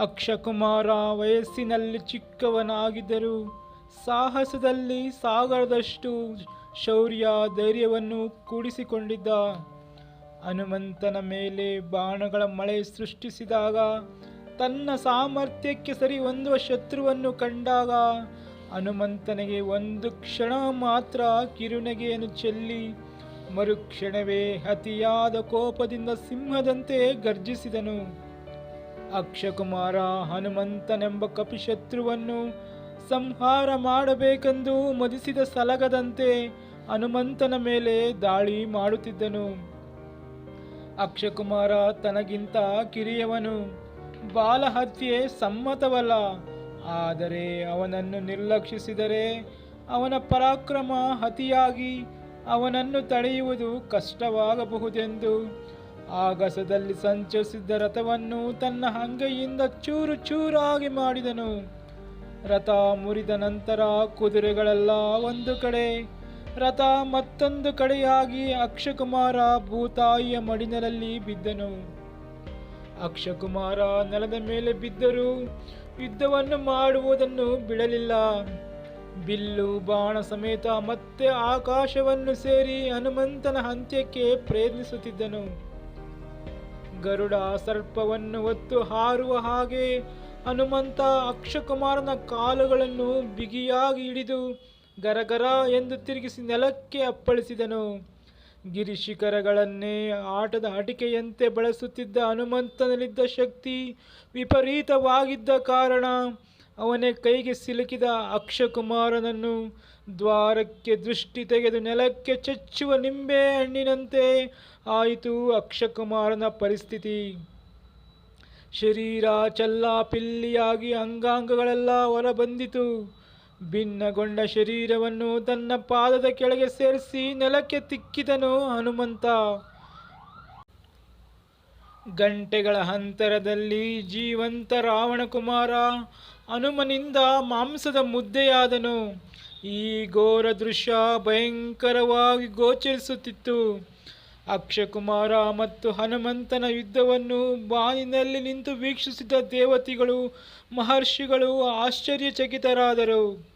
ಅಕ್ಷಕುಮಾರ ವಯಸ್ಸಿನಲ್ಲಿ ಚಿಕ್ಕವನಾಗಿದ್ದರು ಸಾಹಸದಲ್ಲಿ ಸಾಗರದಷ್ಟು ಶೌರ್ಯ ಧೈರ್ಯವನ್ನು ಕೂಡಿಸಿಕೊಂಡಿದ್ದ. ಹನುಮಂತನ ಮೇಲೆ ಬಾಣಗಳ ಮಳೆ ಸೃಷ್ಟಿಸಿದಾಗ, ತನ್ನ ಸಾಮರ್ಥ್ಯಕ್ಕೆ ಸರಿ ಹೊಂದುವ ಶತ್ರುವನ್ನು ಕಂಡಾಗ ಹನುಮಂತನಿಗೆ ಒಂದು ಕ್ಷಣ ಮಾತ್ರ ಕಿರುನಗೆಯನ್ನು ಚೆಲ್ಲಿ ಮರುಕ್ಷಣವೇ ಅತಿಯಾದ ಕೋಪದಿಂದ ಸಿಂಹದಂತೆ ಗರ್ಜಿಸಿದನು. ಅಕ್ಷಕುಮಾರ ಹನುಮಂತನೆಂಬ ಕಪಿಶತ್ರುವನ್ನು ಸಂಹಾರ ಮಾಡಬೇಕೆಂದು ಮದಿಸಿದ ಸಲಗದಂತೆ ಹನುಮಂತನ ಮೇಲೆ ದಾಳಿ ಮಾಡುತ್ತಿದ್ದನು. ಅಕ್ಷಕುಮಾರ ತನಗಿಂತ ಕಿರಿಯವನು. ಬಾಲಹತ್ಯೆ ಸಮ್ಮತವಲ್ಲ, ಆದರೆ ಅವನನ್ನು ನಿರ್ಲಕ್ಷಿಸಿದರೆ ಅವನ ಪರಾಕ್ರಮ ಅತಿಯಾಗಿ ಅವನನ್ನು ತಡೆಯುವುದು ಕಷ್ಟವಾಗಬಹುದೆಂದು ಆಗಸದಲ್ಲಿ ಸಂಚರಿಸಿದ್ದ ರಥವನ್ನು ತನ್ನ ಹಂಗೆಯಿಂದ ಚೂರು ಚೂರಾಗಿ ಮಾಡಿದನು. ರಥ ಮುರಿದ ನಂತರ ಕುದುರೆಗಳೆಲ್ಲ ಒಂದು ಕಡೆ, ರಥ ಮತ್ತೊಂದು ಕಡೆಯಾಗಿ ಅಕ್ಷಕುಮಾರ ಭೂತಾಯಿಯ ಮಡಿನಲಲ್ಲಿ ಬಿದ್ದನು. ಅಕ್ಷಕುಮಾರ ನೆಲದ ಮೇಲೆ ಬಿದ್ದರೂ ಯುದ್ಧವನ್ನು ಮಾಡುವುದನ್ನು ಬಿಡಲಿಲ್ಲ. ಬಿಲ್ಲು, ಬಾಣ ಸಮೇತ ಮತ್ತೆ ಆಕಾಶವನ್ನು ಸೇರಿ ಹನುಮಂತನ ಅಂತ್ಯಕ್ಕೆ ಪ್ರಯತ್ನಿಸುತ್ತಿದ್ದನು. ಗರುಡ ಸರ್ಪವನ್ನು ಹೊತ್ತು ಹಾರುವ ಹಾಗೆ ಹನುಮಂತ ಅಕ್ಷಕುಮಾರನ ಕಾಲುಗಳನ್ನು ಬಿಗಿಯಾಗಿ ಹಿಡಿದು ಗರಗರ ಎಂದು ತಿರುಗಿಸಿ ನೆಲಕ್ಕೆ ಅಪ್ಪಳಿಸಿದನು. ಗಿರಿಶಿಖರಗಳನ್ನೇ ಆಟದ ಅಟಿಕೆಯಂತೆ ಬಳಸುತ್ತಿದ್ದ ಹನುಮಂತನಲ್ಲಿದ್ದ ಶಕ್ತಿ ವಿಪರೀತವಾಗಿದ್ದ ಕಾರಣ ಅವನ ಕೈಗೆ ಸಿಲುಕಿದ ಅಕ್ಷಕುಮಾರನನ್ನು ದ್ವಾರಕ್ಕೆ ದೃಷ್ಟಿ ತೆಗೆದು ನೆಲಕ್ಕೆ ಚಚ್ಚುವ ನಿಂಬೆ ಹಣ್ಣಿನಂತೆ ಆಯಿತು ಅಕ್ಷಕುಮಾರನ ಪರಿಸ್ಥಿತಿ. ಶರೀರ ಚಲ್ಲಾಪಿಲ್ಲಿಯಾಗಿ ಅಂಗಾಂಗಗಳೆಲ್ಲ ಹೊರಬಂದಿತು. ಭಿನ್ನಗೊಂಡ ಶರೀರವನ್ನು ತನ್ನ ಪಾದದ ಕೆಳಗೆ ಸೇರಿಸಿ ನೆಲಕ್ಕೆ ತಿಕ್ಕಿದನು ಹನುಮಂತ. ಗಂಟೆಗಳ ಅಂತರದಲ್ಲಿ ಜೀವಂತ ರಾವಣಕುಮಾರ ಹನುಮನಿಂದ ಮಾಂಸದ ಮುದ್ದೆಯಾದನು. ಈ ಘೋರ ದೃಶ್ಯ ಭಯಂಕರವಾಗಿ ಗೋಚರಿಸುತ್ತಿತ್ತು. ಅಕ್ಷಕುಮಾರ ಮತ್ತು ಹನುಮಂತನ ಯುದ್ಧವನ್ನು ಬಾನಿನಲ್ಲಿ ನಿಂತು ವೀಕ್ಷಿಸಿದ ದೇವತೆಗಳು, ಮಹರ್ಷಿಗಳು ಆಶ್ಚರ್ಯಚಕಿತರಾದರು.